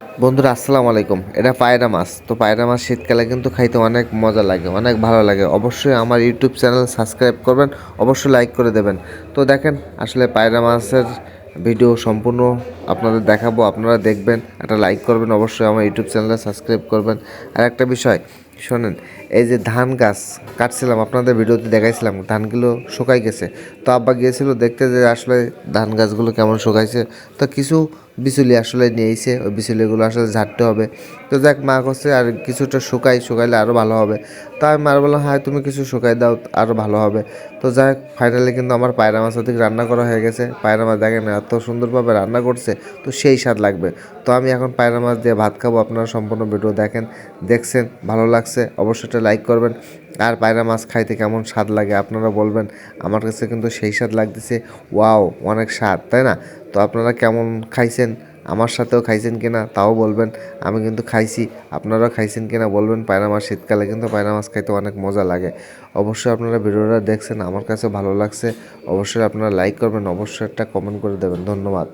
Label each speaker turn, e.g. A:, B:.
A: বন্ধুরা, আসসালামু আলাইকুম। এটা পায়রা মাছ। তো পায়রা মাছ শীতকালে কিন্তু খাইতে অনেক মজা লাগে, অনেক ভালো লাগে। অবশ্যই আমার ইউটিউব চ্যানেল সাবস্ক্রাইব করবেন, অবশ্যই লাইক করে দেবেন। তো দেখেন, আসলে পায়রা মাছের ভিডিও সম্পূর্ণ আপনাদের দেখাবো, আপনারা দেখবেন, একটা লাইক করবেন, অবশ্যই আমার ইউটিউব চ্যানেলে সাবস্ক্রাইব করবেন। আর একটা বিষয় শোনেন, এই যে ধান গাছ কাটছিলাম, আপনাদের ভিডিওতে দেখাইছিলাম, ধানগুলো শুকাই গেছে। তো আব্বা গিয়েছিল দেখতে যে আসলে ধান গাছগুলো কেমন শুকাইছে। তো কিছু বিচুলি আসলে নিয়েছে, ওই বিচুলিগুলো আসলে ঝাড়তে হবে। তো যাক, মা করছে আর কিছুটা শুকাই, শুকাইলে আরও ভালো হবে। তো আমি মার বললাম হ্যাঁ তুমি কিছু শুকাই দাও আরও ভালো হবে। তো যাক ফাইনালি কিন্তু আমার পায়রা মাছ ওদিকে রান্না করা হয়ে গেছে। পায়রা মাছ দেখেন এত সুন্দরভাবে রান্না করছে, তো সেই স্বাদ লাগবে। তো আমি এখন পায়রা মাছ দিয়ে ভাত খাব, আপনারা সম্পূর্ণ ভিডিও দেখেন, দেখছেন, ভালো লাগছে। অবশ্যই একটা লাইক করবেন। আর পায়রা মাছ খাইতে কেমন স্বাদ লাগে আপনারা বলবেন। আমার কাছে কিন্তু সেই স্বাদ লাগতেছে ওয়াও অনেক স্বাদ, তাই না? তো আপনারা কেমন খাইছেন? আমার সাথেও খাইছেন কিনা তাও বলবেন। আমি কিন্তু খাইছি, আপনারাও খাইছেন কিনা বলবেন। পায়রা মাছ শীতকালে কিন্তু পায়রা মাছ খাইতে অনেক মজা লাগে। অবশ্যই আপনারা ভিডিওটা দেখছেন, আমার কাছে ভালো লাগছে। অবশ্যই আপনারা লাইক করবেন, অবশ্যই একটা কমেন্ট করে দেবেন। ধন্যবাদ।